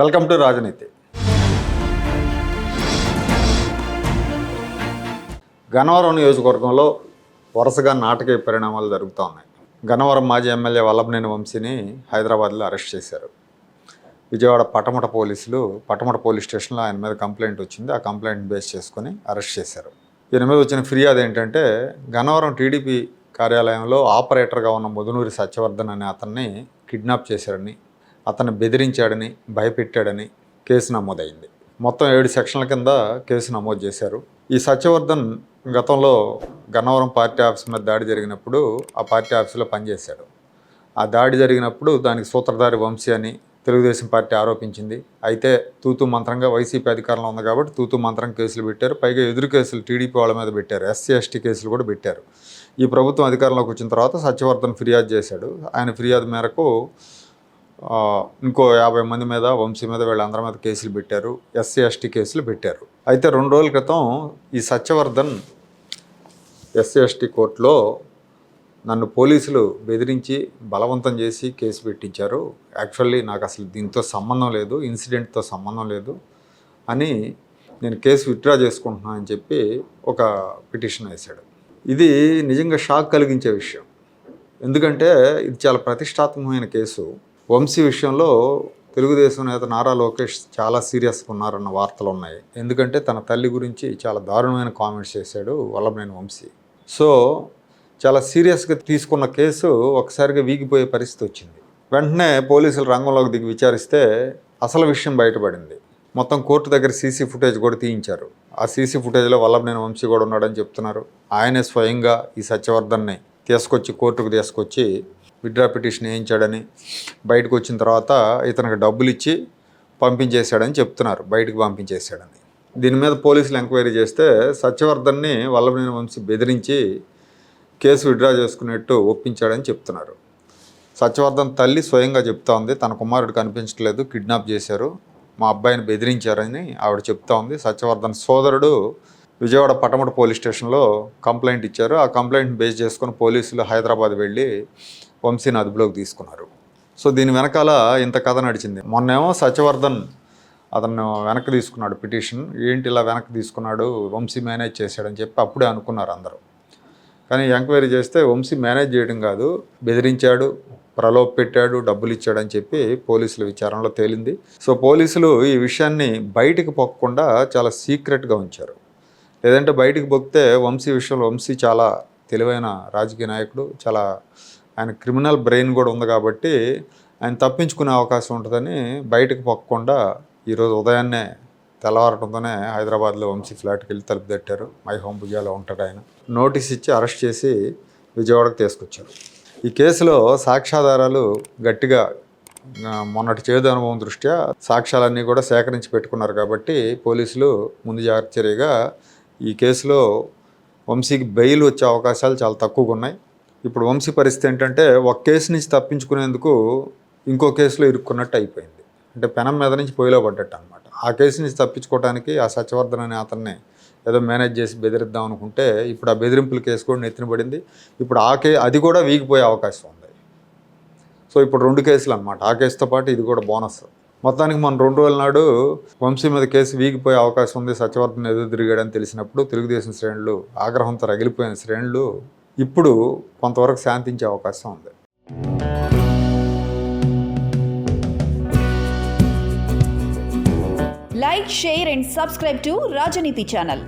Welcome to రాజనీతి. గన్నవరం నియోజకవర్గంలో వరుసగా నాటకీయ పరిణామాలు జరుగుతూ ఉన్నాయి. గన్నవరం మాజీ ఎమ్మెల్యే వల్లభనేని వంశీని హైదరాబాద్లో అరెస్ట్ చేశారు. విజయవాడ పటమట పోలీసులు పటమట పోలీస్ స్టేషన్లో ఆయన మీద కంప్లైంట్ వచ్చింది. ఆ కంప్లైంట్ బేస్ చేసుకొని అరెస్ట్ చేశారు. ఈయన మీద వచ్చిన ఫిర్యాదు ఏంటంటే గన్నవరం టీడీపీ కార్యాలయంలో ఆపరేటర్గా ఉన్న ముదునూరి సత్యవర్ధన్ అనే అతన్ని కిడ్నాప్ చేశారని అతను బెదిరించాడని భయపెట్టాడని కేసు నమోదైంది. మొత్తం ఏడు సెక్షన్ల కింద కేసు నమోదు చేశారు. ఈ సత్యవర్ధన్ గతంలో గన్నవరం పార్టీ ఆఫీస్ మీద దాడి జరిగినప్పుడు ఆ పార్టీ ఆఫీసులో పనిచేశాడు. ఆ దాడి జరిగినప్పుడు దానికి సూత్రధారి వంశీ అని తెలుగుదేశం పార్టీ ఆరోపించింది. అయితే తూతు మంత్రంగా వైసీపీ అధికారంలో ఉంది కాబట్టి తూతు మంత్రం కేసులు పెట్టారు. పైగా ఎదురు కేసులు టీడీపీ వాళ్ళ మీద పెట్టారు. ఎస్సీ ఎస్టీ కేసులు కూడా పెట్టారు. ఈ ప్రభుత్వం అధికారంలోకి వచ్చిన తర్వాత సత్యవర్ధన్ ఫిర్యాదు చేశాడు. ఆయన ఫిర్యాదు మేరకు ఇంకో యాభై మంది మీద వంశీ మీద వీళ్ళందరి మీద కేసులు పెట్టారు. ఎస్సీ ఎస్టీ కేసులు పెట్టారు. అయితే రెండు రోజుల క్రితం ఈ సత్యవర్ధన్ ఎస్సీ ఎస్టీ కోర్టులో నన్ను పోలీసులు బెదిరించి బలవంతం చేసి కేసు పెట్టించారు. యాక్చువల్లీ నాకు అసలు దీంతో సంబంధం లేదు ఇన్సిడెంట్తో సంబంధం లేదు అని నేను కేసు విత్డ్రా చేసుకుంటున్నాను అని చెప్పి ఒక పిటిషన్ వేశాడు. ఇది నిజంగా షాక్ కలిగించే విషయం. ఎందుకంటే ఇది చాలా ప్రతిష్టాత్మకమైన కేసు. వంశీ విషయంలో తెలుగుదేశం నేత నారా లోకేష్ చాలా సీరియస్గా ఉన్నారన్న వార్తలు ఉన్నాయి. ఎందుకంటే తన తల్లి గురించి చాలా దారుణమైన కామెంట్స్ చేశాడు వల్లభనేని వంశీ. సో చాలా సీరియస్గా తీసుకున్న కేసు ఒకసారిగా వీగిపోయే పరిస్థితి వచ్చింది. వెంటనే పోలీసులు రంగంలోకి దిగి విచారిస్తే అసలు విషయం బయటపడింది. మొత్తం కోర్టు దగ్గర సీసీ ఫుటేజ్ కూడా తీయించారు. ఆ సీసీ ఫుటేజ్లో వల్లభనేని వంశీ కూడా ఉన్నాడని చెప్తున్నారు. ఆయనే స్వయంగా ఈ సత్యవర్ధన్ని తీసుకొచ్చి కోర్టుకు తీసుకొచ్చి విత్డ్రా పిటిషన్ వేయించాడని బయటకు వచ్చిన తర్వాత ఇతనికి డబ్బులు ఇచ్చి పంపించేశాడని చెప్తున్నారు. బయటకు పంపించేశాడని. దీని మీద పోలీసులు ఎంక్వైరీ చేస్తే సత్యవర్ధన్ని వల్లభనేని వంశీ బెదిరించి కేసు విడ్రా చేసుకున్నట్టు ఒప్పించాడని చెప్తున్నారు. సత్యవర్ధన్ తల్లి స్వయంగా చెప్తా ఉంది తన కుమారుడు కనిపించట్లేదు కిడ్నాప్ చేశారు మా అబ్బాయిని బెదిరించారని ఆవిడ చెప్తా ఉంది. సత్యవర్ధన్ సోదరుడు విజయవాడ పటమట పోలీస్ స్టేషన్లో కంప్లైంట్ ఇచ్చారు. ఆ కంప్లైంట్ బేస్ చేసుకుని పోలీసులు హైదరాబాద్ వెళ్ళి వంశీని అదుపులోకి తీసుకున్నారు. సో దీని వెనకాల ఇంత కథ నడిచింది. మొన్నేమో సత్యవర్ధన్ అతను వెనక్కి తీసుకున్నాడు పిటిషన్. ఏంటి ఇలా వెనక్కి తీసుకున్నాడు? వంశీ మేనేజ్ చేశాడని చెప్పి అప్పుడే అనుకున్నారు అందరూ. కానీ ఎంక్వైరీ చేస్తే వంశీ మేనేజ్ చేయడం కాదు బెదిరించాడు ప్రలోభ పెట్టాడు డబ్బులు ఇచ్చాడని చెప్పి పోలీసుల విచారణలో తేలింది. సో పోలీసులు ఈ విషయాన్ని బయటికి పొక్కకుండా చాలా సీక్రెట్గా ఉంచారు. లేదంటే బయటికి పొక్కితే వంశీ విషయంలో వంశీ చాలా తెలివైన రాజకీయ నాయకుడు చాలా ఆయన క్రిమినల్ బ్రెయిన్ కూడా ఉంది కాబట్టి ఆయన తప్పించుకునే అవకాశం ఉంటుందని బయటకు పొక్కకుండా ఈరోజు ఉదయాన్నే తెల్లవారటంతోనే హైదరాబాద్లో వంశీ ఫ్లాట్కి వెళ్ళి తలుపు తట్టారు. మై హోమ్ భుజాలో ఉంటాడు ఆయన. నోటీస్ ఇచ్చి అరెస్ట్ చేసి విజయవాడకు తీసుకొచ్చారు. ఈ కేసులో సాక్ష్యాధారాలు గట్టిగా మొన్నటి చేదు అనుభవం దృష్ట్యా సాక్ష్యాలన్నీ కూడా సేకరించి పెట్టుకున్నారు కాబట్టి పోలీసులు ముందు జాగ్రత్త చర్యగా ఈ కేసులో వంశీకి బెయిల్ వచ్చే అవకాశాలు చాలా తక్కువగా ఉన్నాయి. ఇప్పుడు వంశీ పరిస్థితి ఏంటంటే ఒక కేసు నుంచి తప్పించుకునేందుకు ఇంకో కేసులో ఇరుక్కున్నట్టు అయిపోయింది. అంటే పెనం మీద నుంచి పొయ్యిలో పడ్డట్టు అనమాట ఆ కేసు నుంచి తప్పించుకోవడానికి ఆ సత్యవర్ధన్ అనే అతన్ని ఏదో మేనేజ్ చేసి బెదిరిద్దాం అనుకుంటే ఇప్పుడు ఆ బెదిరింపుల కేసు కూడా నెత్తిన పడింది. ఇప్పుడు ఆ కే అది కూడా వీగిపోయే అవకాశం ఉంది. సో ఇప్పుడు రెండు కేసులు అనమాట ఆ కేసుతో పాటు ఇది కూడా బోనస్. మొత్తానికి మనం రెండు రోజుల నాడు వంశీ మీద కేసు వీగిపోయే అవకాశం ఉంది. సత్యవర్ధన్ ఎదురు తిరిగాడని తెలిసినప్పుడు తెలుగుదేశం శ్రేణులు ఆగ్రహంతో రగిలిపోయిన శ్రేణులు ఇప్పుడు కొంతవరకు శాంతించే అవకాశం ఉంది. Like share and subscribe to Rajaneeti channel